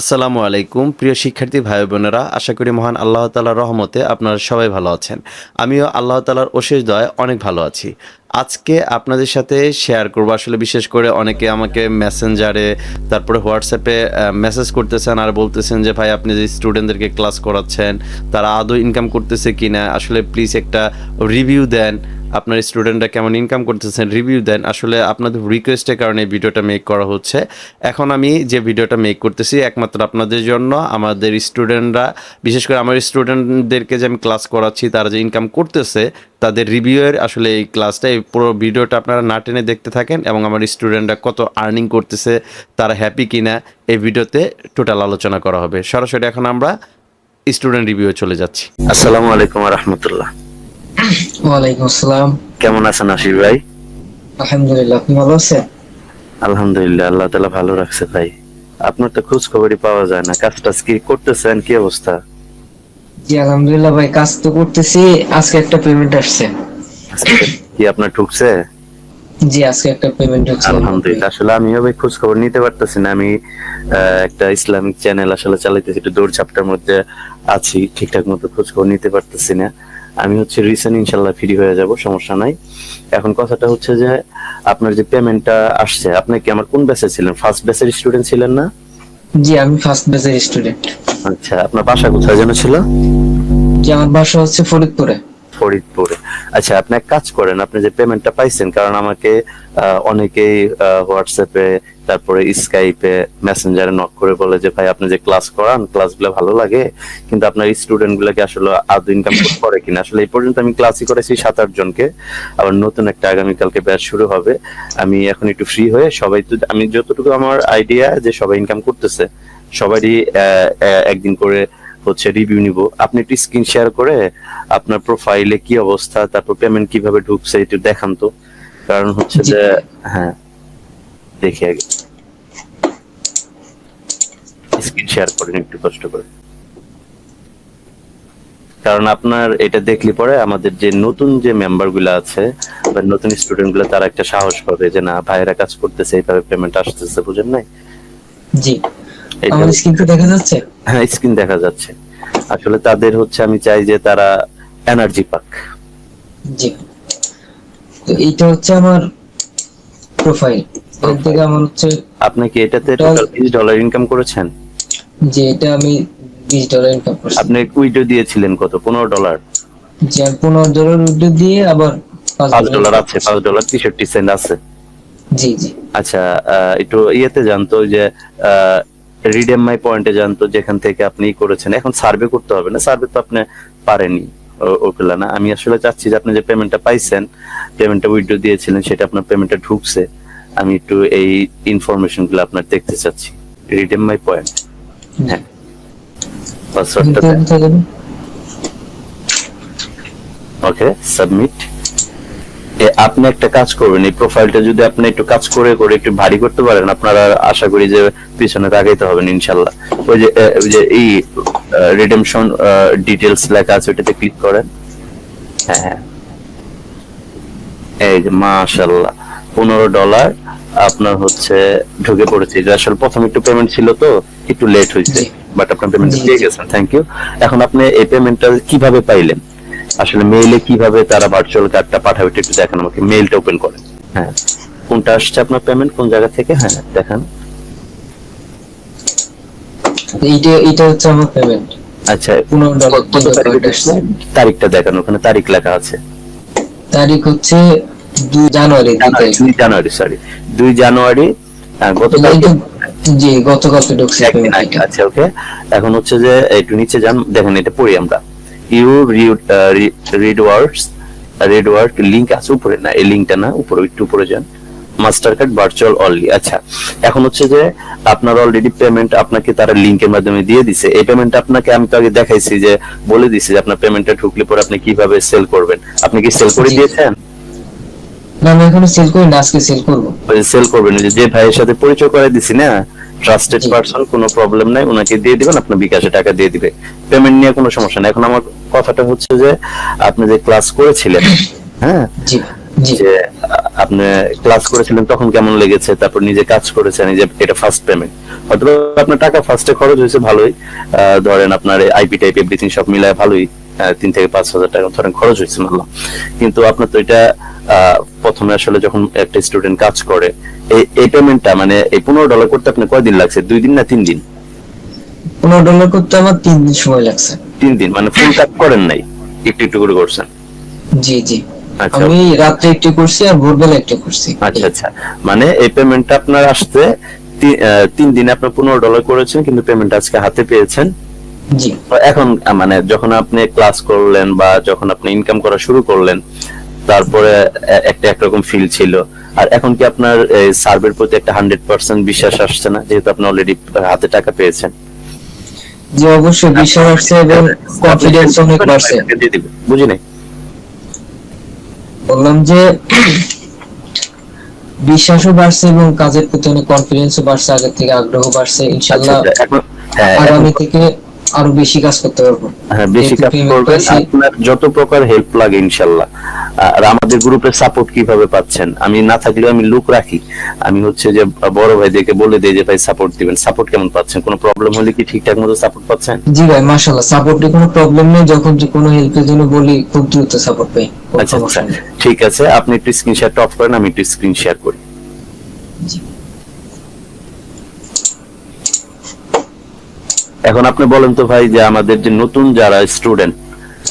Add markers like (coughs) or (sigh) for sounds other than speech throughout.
আসসালামু আলাইকুম। প্রিয় শিক্ষার্থী ভাই বোনেরা, আশা করি মহান আল্লাহ তালার রহমতে আপনারা সবাই ভালো আছেন। আমিও আল্লাহ তালার অশেষ দয়ে অনেক ভালো আছি। আজকে আপনাদের সাথে শেয়ার করব। আসলে বিশেষ করে অনেকে আমাকে মেসেঞ্জারে তারপরে হোয়াটসঅ্যাপে মেসেজ করতেছেন আর বলতেছেন যে, ভাই, আপনি যে স্টুডেন্টদেরকে ক্লাস করাচ্ছেন, তারা আদৌ ইনকাম করতেছে কিনা? আসলে প্লিজ একটা রিভিউ দেন। আপনার স্টুডেন্টরা কেমন ইনকাম করতেছেন রিভিউ দেন। আসলে আপনাদের রিকোয়েস্টের কারণে ভিডিওটা মেক করা হচ্ছে। এখন আমি যে ভিডিওটা মেক করতেছি, একমাত্র আপনাদের জন্য। আমাদের স্টুডেন্টরা বিশেষ করে আমার স্টুডেন্টদেরকে যে আমি ক্লাস করাচ্ছি, তারা যে ইনকাম করতেছে তাদের রিভিউয়ের আসলে এই ক্লাসটা এই পুরো ভিডিওটা আপনারা না টেনে দেখতে থাকেন এবং আমার স্টুডেন্টরা কত আর্নিং করতেছে তারা হ্যাপি কিনা এই ভিডিওতে টোটাল আলোচনা করা হবে। সরাসরি এখন আমরা স্টুডেন্ট রিভিউ চলে যাচ্ছি। আসসালামু আলাইকুম রহমতুল্লাহ ওয়ালাইকুম আসসালাম। কেমন আছেন আশিস ভাই? আলহামদুলিল্লাহ আপনি ভালো আছেন? আলহামদুলিল্লাহ আল্লাহ তালা ভালো রাখছে ভাই। আপনার তো খোঁজ খবরই পাওয়া যায় না কাজ টাজ কি করতেছেন কি অবস্থা? জি আলহামদুলিল্লাহ ভাই কাজ তো করতেছি আজকে একটা পেমেন্ট আসছে। কি আপনার ঢুকছে জি আজকে একটা পেমেন্ট হচ্ছে। আলহামদুলিল্লাহ আসলে আমিও ভাই খোঁজ খবর নিতে পারতেছি না আমি একটা ইসলামিক চ্যানেল আসলে চালাইতেছি একটু দৌড় চাপটার মধ্যে আছি ঠিকঠাক মতো খোঁজ খবর নিতে পারতেছি না। আমি হচ্ছে রিসেন্ট ইনশাল্লাহ ফ্রি হয়ে যাব সমস্যা নাই। এখন কথাটা হচ্ছে যে আপনার যে পেমেন্টটা আসছে আপনি কি আমার কোন ব্যাচে ছিলেন? ফার্স্ট ব্যাচের স্টুডেন্ট ছিলেন না? জি আমি ফার্স্ট ব্যাচের স্টুডেন্ট আচ্ছা আপনার বাসা কোথায় যেন ছিল? জি আমার বাসা হচ্ছে ফরিদপুরে। ফরিদপুরে। আচ্ছা আপনি এক কাজ করেন আপনি যে পেমেন্টটা পাইছেন কারণ আমাকে অনেকেই হোয়াটসঅ্যাপে তারপরে স্কাইপে মেসেঞ্জারে নক করে বলে যে ভাই আপনি যে ক্লাস করান ক্লাসগুলো ভালো লাগে কিন্তু আপনার স্টুডেন্ট গুলোকে আসলে আদৌ ইনকাম করে কিনা? আসলে এই পর্যন্ত আমি ক্লাসই করেছি সাত আট জনকে। আবার নতুন একটা আগামীকালকে ব্যাচ শুরু হবে। আমি এখন একটু ফ্রি হয়ে সবাই তো আমি যতটুকু আমার আইডিয়া যে সবাই ইনকাম করতেছে সবারই একদিন করে হচ্ছে রিভিউ নিব। আপনি একটু স্ক্রিন শেয়ার করে আপনার প্রোফাইলে কি অবস্থা তারপর পেমেন্ট কীভাবে ঢুকছে একটু দেখান তো। কারণ হচ্ছে যে হ্যাঁ দেখি আগে। স্ক্রিন শেয়ার করেন একটু কষ্ট করে। কারণ আপনার এটা দেখলে পরে আমাদের যে নতুন যে মেম্বারগুলো আছে বা নতুন স্টুডেন্টগুলো তারা একটা সাহস পাবে যে না ভাইয়েরা কাজ করতেছে এইভাবে পেমেন্ট আসতেছে বুঝেন নাই? জি। আমার স্ক্রিনটা দেখা যাচ্ছে? হ্যাঁ স্ক্রিন দেখা যাচ্ছে। আসলে তাদের হচ্ছে আমি চাই যে তারা এনার্জি পাক। জি। তো এইটা হচ্ছে আমার প্রোফাইল এর থেকে আমার হচ্ছে আপনি কি এটাতে টোটাল বিশ ডলার ইনকাম করেছেন? যে এটা আমি বিশ ডলার ইনকাম করছি। আপনি উইডো দিয়েছিলেন কত? পনেরো ডলার যে আমি পনেরো ডলার উঠে দিয়ে আবার পাঁচ পাঁচ ডলার আছে পাঁচ ডলার তেষট্টি সেন্ট আছে। জি জি। আচ্ছা একটু ইয়েতে জানতো যে রিডেম মাই পয়েন্টে জানতো যেখান থেকে আপনি করেছেন। এখন সার্ভে করতে হবে না সার্ভে তো আপনি পারেনি ওগুলা না। আমি আসলে চাচ্ছি যে আপনি যে পেমেন্টটা পাইছেন পেমেন্টটা উইড্রো দিয়েছিলেন সেটা আপনার পেমেন্টটা ঢুকছে। আমি একটু এই ইনফরমেশনগুলো আপনার দেখতে চাচ্ছি। Redeem my point. হ্যাঁ। পাসওয়ার্ডটা ওকে সাবমিট আপনি একটা কাজ করবেন এই প্রোফাইলটা যদি আপনি একটু কাজ করে করে একটু ভারী করতে পারেন আপনারা আশা করি যে পিছনে তাকাইতে হবেন ইনশাল্লাহ। ওই যে ওই যে এই রিডেমশন ডিটেলস লেখা আছে ওটাতে ক্লিক করেন। হ্যাঁ হ্যাঁ। এই যে মাশাল্লাহ। পনেরো ডলার আপনার হচ্ছে ঢুকে পড়েছে। যে আসলে প্রথম একটু পেমেন্ট ছিল তো একটু লেট হয়েছে বাট আপনার পেমেন্ট পেয়ে গেছেন থ্যাংক ইউ এখন আপনি এই পেমেন্টটা কীভাবে পাইলেন? আসলে মেইলে কীভাবে তারা ভার্চুয়াল কার্ডটা পাঠাবে একটু দেখেন আমাকে। মেইলটা ওপেন করেন। হ্যাঁ। কোনটা আসছে আপনার পেমেন্ট কোন জায়গা থেকে? হ্যাঁ। দেখান। এইটা এইটা হচ্ছে আমার পেমেন্ট আচ্ছা? তারিখটা দেখান ওখানে তারিখ লেখা আছে। তারিখ হচ্ছে দুই জানুয়ারি দুই জানুয়ারি সরি দুই জানুয়ারি গত এই জি গতকাল তো আছে ওকে এখন হচ্ছে যে একটু নিচে যান দেখেন এটা পড়ি আমরা। You read words read word link আছে উপরে না এই না উপরে একটু উপরে যান। মাস্টার কার্ড ভার্চুয়াল অনলি আচ্ছা। এখন হচ্ছে যে আপনার অলরেডি পেমেন্ট আপনাকে তারা লিংকের মাধ্যমে দিয়ে দিছে। এই পেমেন্ট আপনাকে আমি তো আগে দেখাইছি যে বলে দিছি যে আপনার পেমেন্টটা ঢুকলে পরে আপনি কীভাবে সেল করবেন। আপনি কি সেল করে দিয়েছেন? না আমি এখনও সেল করি না আজকে সেল করব। সেল করবেন যে যে ভাইয়ের সাথে পরিচয় করে দিছি না ট্রাস্টেড পারসন কোনো প্রবলেম নাই ওনাকে দিয়ে দিবেন আপনার বিকাশে টাকা দিয়ে দিবে। পেমেন্ট নিয়ে কোনো সমস্যা নেই। এখন আমার কথাটা হচ্ছে যে আপনি যে ক্লাস করেছিলেন (coughs) হ্যাঁ? জি যে আপনি ক্লাস করেছিলেন তখন কেমন লেগেছে? তারপর নিজে কাজ করেছেন যে এটা ফার্স্ট পেমেন্ট হয়তো আপনার টাকা ফার্স্টে খরচ হয়েছে ভালোই। ধরেন আপনার আইপি টাইপ এভরিথিং সব মিলায় ভালোই। তিন থেকে পাঁচ হাজার টাকা ধরেন খরচ হয়েছে মানলাম কিন্তু আপনার তো এটা আহ, প্রথমে আসলে যখন একটা স্টুডেন্ট কাজ করে এই পেমেন্টটা মানে এই পনেরো ডলার করতে আপনার কয়দিন লাগছে? দুই দিন না তিন দিন? পনেরো ডলার করতে আমার তিন দিন সময় লাগছে। তিন দিন মানে ফুল কাজ করেন নাই? একটু একটু করে করছেন? জি জি। আচ্ছা। আমি রাত্রে একটু করছি আর ভোরবেলা একটু করছি। আচ্ছা আচ্ছা। মানে এই পেমেন্টটা আপনার আসতে তিন দিনে আপনার পনেরো ডলার করেছেন কিন্তু পেমেন্ট আজকে হাতে পেয়েছেন। জি। এখন মানে যখন আপনি ক্লাস করলেন বা যখন আপনি ইনকাম করা শুরু করলেন তারপরে একটা একরকম ফিল ছিল। আর এখন কি আপনার সার্ভের প্রতি একটা হান্ড্রেড পার্সেন্ট বিশ্বাস আসছে না? যেহেতু আপনি অলরেডি হাতে টাকা পেয়েছেন। জি অবশ্যই বিশ্বাস আসছে এবং কনফিডেন্স অনেক বাড়ছে। বুঝি নাই? বললাম যে বিশ্বাসও বাড়ছে এবং কাজের প্রতি অনেক কনফিডেন্সও বাড়ছে আগের থেকে আগ্রহ বাড়ছে। আচ্ছা আচ্ছা, হ্যাঁ আগামী থেকে আরও বেশি কাজ করতে পারব। হ্যাঁ বেশি কাজ করবেন। আপনার যত প্রকার হেল্প লাগে ইনশাল্লাহ আর আমাদের গ্রুপে সাপোর্ট কীভাবে পাচ্ছেন? আমি না থাকলেও আমি লুক রাখি। আমি হচ্ছে যে বড় ভাইদেরকে বলে দিই যে ভাই সাপোর্ট দিবেন। সাপোর্ট কেমন পাচ্ছেন? কোনো প্রবলেম হলে কি ঠিকঠাক মতো সাপোর্ট পাচ্ছেন? জি ভাই মাশাল্লাহ সাপোর্টে কোনো প্রবলেম নেই। যখন যে কোনো হেল্পের জন্য বলি খুব দ্রুত সাপোর্ট পাই। আচ্ছা আচ্ছা। ঠিক আছে আপনি একটু স্ক্রিন শেয়ার অফ করেন আমি একটু স্ক্রিন শেয়ার করি। এখন আপনি বলেন তো ভাই যে আমাদের যে নতুন যারা স্টুডেন্ট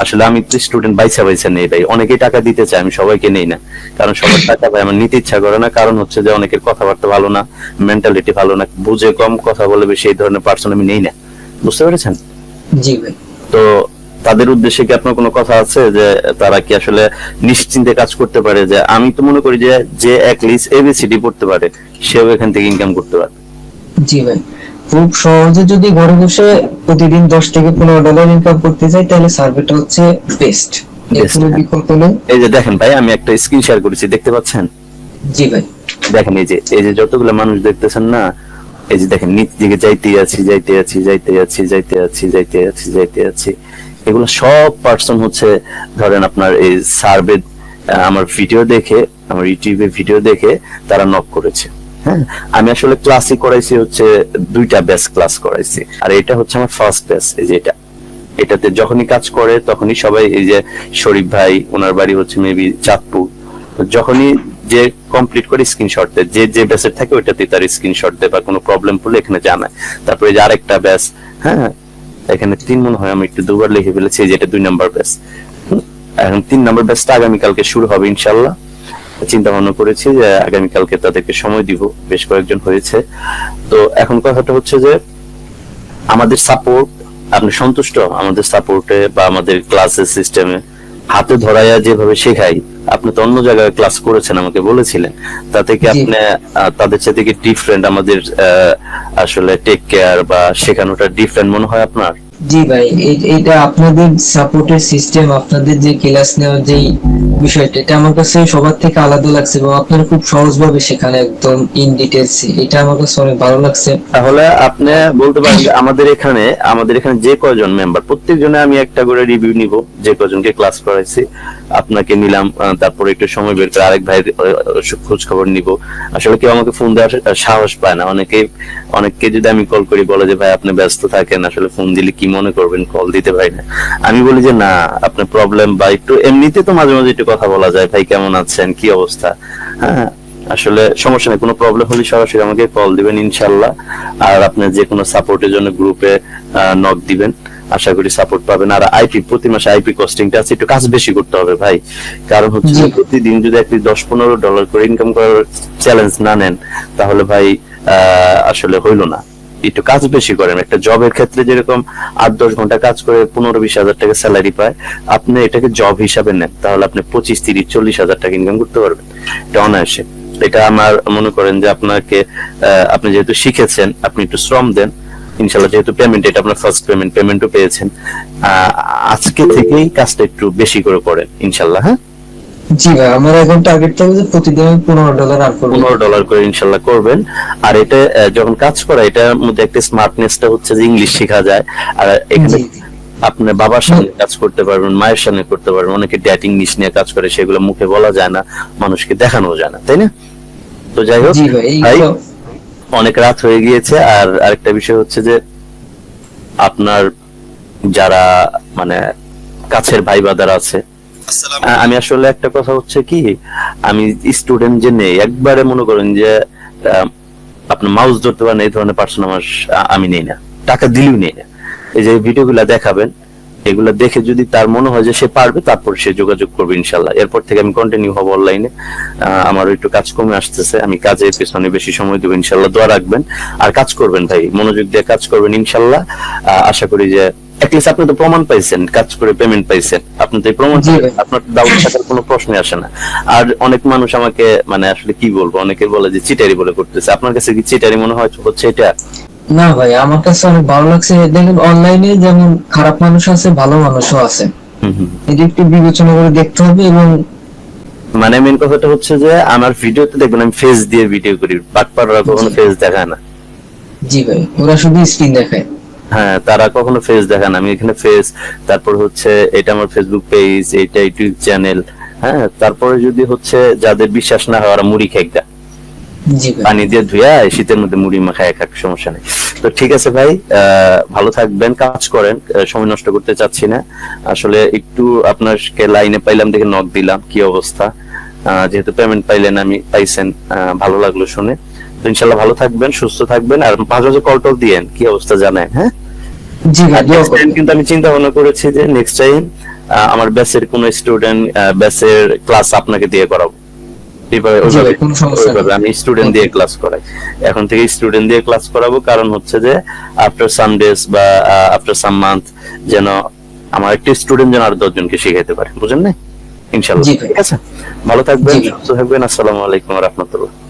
আসলে আমি তো স্টুডেন্ট বাইসা বাইসা নেই ভাই। অনেকেই টাকা দিতে চায় আমি সবাইকে নেই না। কারণ সবার টাকা ভাই আমার নিতে ইচ্ছা করে না। কারণ হচ্ছে যে অনেকের কথাবার্তা ভালো না মেন্টালিটি ভালো না। বুঝে কম কথা বলে বেশি এই ধরনের পার্সন আমি নেই না। বুঝতে পেরেছেন? জি ভাই। তো তাদের উদ্দেশ্যে কি আপনার কোনো কথা আছে যে তারা কি আসলে নিশ্চিন্তে কাজ করতে পারে? যে আমি তো মনে করি যে যে এক লিস্ট এবিসিডি পড়তে পারে সেও এখান থেকে ইনকাম করতে পারে জি ভাই। খুব সহজে যদি ঘরে বসে প্রতিদিন দশ থেকে পনেরো ডলার ইনকাম করতে চাই তাহলে সার্ভেটা হচ্ছে বেস্ট হ্যাঁ। বিকল্প নেই। এই যে দেখেন ভাই আমি একটা স্ক্রিন শেয়ার করেছি দেখতে পাচ্ছেন? জি ভাই। দেখেন এই যে এই যে যতগুলো মানুষ দেখতেছেন না এই যে দেখেন নিচ দিকে যাইতে আছি যাইতে আছি যাইতে আছি যাইতে আছি যাইতে আছি যাইতে আছি। এগুলো সব পার্সন হচ্ছে ধরেন আপনার এই সার্ভে আমার ভিডিও দেখে আমার ইউটিউবে ভিডিও দেখে তারা নক করেছে। হ্যাঁ? আমি আসলে ক্লাসই করাইছি হচ্ছে দুইটা ব্যাচ ক্লাস করাইছি। আর এটা হচ্ছে আমার ফার্স্ট ব্যাচ এই যে এটা। এটাতে যখনই কাজ করে, তখনই সবাই এই যে শরীফ ভাই, ওনার বাড়ি হচ্ছে মেবি চাঁদপুর। যখনই যে কমপ্লিট করে স্ক্রিনশট দেয়, যে যে ব্যাচের থাকে ওইটাতে তার স্ক্রিনশট দেয় বা কোনো প্রবলেম পড়লে এখানে জানায়। তারপরে যে আরেকটা ব্যাচ হ্যাঁ? এখানে তিন মনে হয়, আমি একটু দুবার লিখে ফেলেছি, এই যে এটা দুই নাম্বার ব্যাচ এখন তিন নাম্বার ব্যাচটা আগামীকালকে শুরু হবে, ইনশাল্লাহ। চিন্তা ভাবনা করেছি যে আগামীকালকে তাদেরকে সময় দিব। বেশ কয়েকজন হয়েছে। তো এখন কথাটা হচ্ছে যে আমাদের সাপোর্ট আপনি সন্তুষ্ট? আমাদের সাপোর্টে বা আমাদের ক্লাসের সিস্টেমে হাতে ধরাইয়া যেভাবে শেখাই আপনি তো অন্য জায়গায় ক্লাস করেছেন আমাকে বলেছিলেন। তাতে কি জি। আপনি তাদের সাথে কি ডিফারেন্ট আমাদের আসলে টেক কেয়ার বা শেখানোটা ডিফারেন্ট মনে হয় আপনার? জি ভাই এটা আপনাদের সাপোর্টের সিস্টেম আপনাদের যে ক্লাস নেওয়ার যে বিষয়টা এটা আমার কাছে সবার থেকে আলাদা লাগছে এবং আপনারা খুব সহজভাবে শেখান একদম ইন ডিটেলস এটা আমার কাছে অনেক ভালো লাগছে। তাহলে আপনি বলতে পারেন আমাদের এখানে আমাদের এখানে যে কয়জন মেম্বার প্রত্যেকজনে আমি একটা করে রিভিউ নিব যে কয়জনকে ক্লাস করাইছি। আপনাকে নিলাম তারপরে একটু সময় বের করে আরেক ভাইয়ের খোঁজ খবর নিব। আসলে কেউ আমাকে ফোন দেওয়ার সাহস পায় না। অনেকে, অনেককে যদি আমি কল করি, বলে যে, ভাই, আপনি ব্যস্ত থাকেন, আসলে ফোন দিলে কি মনে করবেন? কল দিতে পারি না। আমি বলি যে, না, আপনার প্রবলেম বা একটু, এমনিতে তো মাঝে মাঝে একটু কথা বলা যায়। ভাই, কেমন আছেন? কি অবস্থা? হ্যাঁ আসলে সমস্যা নেই। কোনো প্রবলেম হলে সরাসরি আমাকে কল দিবেন ইনশাল্লাহ আর আপনার যে কোনো সাপোর্টের জন্য গ্রুপে নক দিবেন। আশা করি সাপোর্ট পাবেন। আর আইপি প্রতি মাসে আইপি কস্টিংটা আছে একটু কাজ বেশি করতে হবে ভাই। কারণ হচ্ছে যে প্রতিদিন যদি একটি দশ পনেরো ডলার করে ইনকাম করার চ্যালেঞ্জ না নেন তাহলে ভাই আসলে হইল না। একটু কাজ বেশি করেন। একটা জবের ক্ষেত্রে যেরকম আট দশ ঘণ্টা কাজ করে পনেরো বিশ হাজার টাকা স্যালারি পায় আপনি এটাকে জব হিসাবে নেন। তাহলে আপনি পঁচিশ তিরিশ চল্লিশ হাজার টাকা ইনকাম করতে পারবেন। এটা অনায়াসে। এটা আমার মনে করেন যে আপনাকে আহ, আপনি যেহেতু শিখেছেন আপনি একটু শ্রম দেন ইনশাল্লাহ যেহেতু পেমেন্ট এটা আপনার ফার্স্ট পেমেন্ট পেমেন্টও পেয়েছেন আজকে থেকেই কাজটা একটু বেশি করে করেন ইনশাল্লাহ হ্যাঁ? জি ভাই আমার এখন টার্গেট থাকে যে প্রতিদিন আমি পনেরো ডলার আর করব। পনেরো ডলার করে ইনশাল্লাহ করবেন। আর এটা যখন কাজ করা এটার মধ্যে একটা স্মার্টনেসটা হচ্ছে যে ইংলিশ শেখা যায়। আর এখানে। আপনি বাবার সামনে কাজ করতে পারবেন মায়ের সামনে করতে পারবেন অনেকে ডেটিং নিশ নিয়ে কাজ করে সেগুলো মুখে বলা যায় না মানুষকে দেখানো যায় না তাই না? তো যাই হোক জি ভাই অনেক রাত হয়ে গিয়েছে আর আরেকটা বিষয় হচ্ছে যে আপনার যারা মানে কাছের ভাই বাদার আছে আমি আসলে একটা কথা হচ্ছে কি আমি স্টুডেন্ট যে নেই একবারে মনে করেন যে আপনার মাউস ধরতে পারেন এই ধরনের পার্সন আমার আমি নেই না টাকা দিলেও নেই না। এই যে ভিডিওগুলো দেখাবেন এগুলা দেখে যদি তার মনে হয় যে সে পারবে তারপর সে যোগাযোগ করবে ইনশাল্লাহ। এরপর থেকে আমি কন্টিনিউ হব অনলাইনে আমার একটু কাজ কমে আসতেছে। আমি কাজের পেছনে বেশি সময় দেবো ইনশাল্লাহ। দোয়া রাখবেন। আর কাজ করবেন ভাই মনোযোগ দিয়ে কাজ করবেন ইনশাল্লাহ। আশা করি যে অ্যাটলিস্ট আপনি তো প্রমাণ পাইছেন কাজ করে পেমেন্ট পাইছেন। আপনি তো এই প্রমাণ আপনার ডাউট থাকার কোনো প্রশ্নই আসে না। আর অনেক মানুষ আমাকে মানে আসলে কি বলব? অনেকে বলে যে চিটারি বলে করতেছে। আপনার কাছে কি চিটারি মনে হয় হচ্ছে এটা? না ভাই আমার কাছে অনেক ভালো লাগছে। দেখেন অনলাইনে যেমন খারাপ মানুষ আছে ভালো মানুষও আছে। এটা একটু বিবেচনা করে দেখতে হবে এবং মানে মেন কথাটা হচ্ছে যে আমার ভিডিওতে দেখবেন আমি ফেস দিয়ে ভিডিও করি বাটপাররা কখনো ফেস দেখায় না। জি ভাই ওরা শুধু স্ক্রিন দেখায়। হ্যাঁ তারা কখনো ফেস দেখায় না। আমি এখানে ফেস তারপর হচ্ছে এটা আমার ফেসবুক পেজ এটা ইউটিউব চ্যানেল হ্যাঁ তারপরে যদি হচ্ছে যাদের বিশ্বাস না হয় ওরা মুড়ি খেকদা পানি দিয়ে ধুয়া শীতের মধ্যে মুড়ি মাখায় খাক সমস্যা নেই। তো ঠিক আছে ভাই ভালো থাকবেন কাজ করেন সময় নষ্ট করতে চাচ্ছি না। আসলে একটু আপনাকে লাইনে পাইলাম দেখে নক দিলাম কি অবস্থা। যেহেতু পেমেন্ট পাইলেন আমি পাইছেন ভালো লাগল শুনে। তো ইনশাল্লাহ ভালো থাকবেন সুস্থ থাকবেন আর মাঝে মাঝে কল টল দিয়েন কি অবস্থা জানেন হ্যাঁ। কিন্তু আমি চিন্তা ভাবনা করেছি যে নেক্সট টাইম আমার ব্যাচের কোন স্টুডেন্ট ব্যাচের ক্লাস আপনাকে দিয়ে করাবো। ওইভাবে- কোনো সমস্যা নেই। আমি স্টুডেন্ট দিয়ে ক্লাস করাই। এখন থেকে স্টুডেন্ট দিয়ে ক্লাস করাবো কারণ হচ্ছে যে আফটার সাম ডেজ বা আফটার সাম মান্থ যেন আমার একটি স্টুডেন্ট যেন আর দশজনকে শিখাইতে পারে। বুঝেন না ইনশাল্লাহ ঠিক আছে? ভালো থাকবেন সুস্থ থাকবেন। আসসালামু আলাইকুম রহমতুল্লাহ।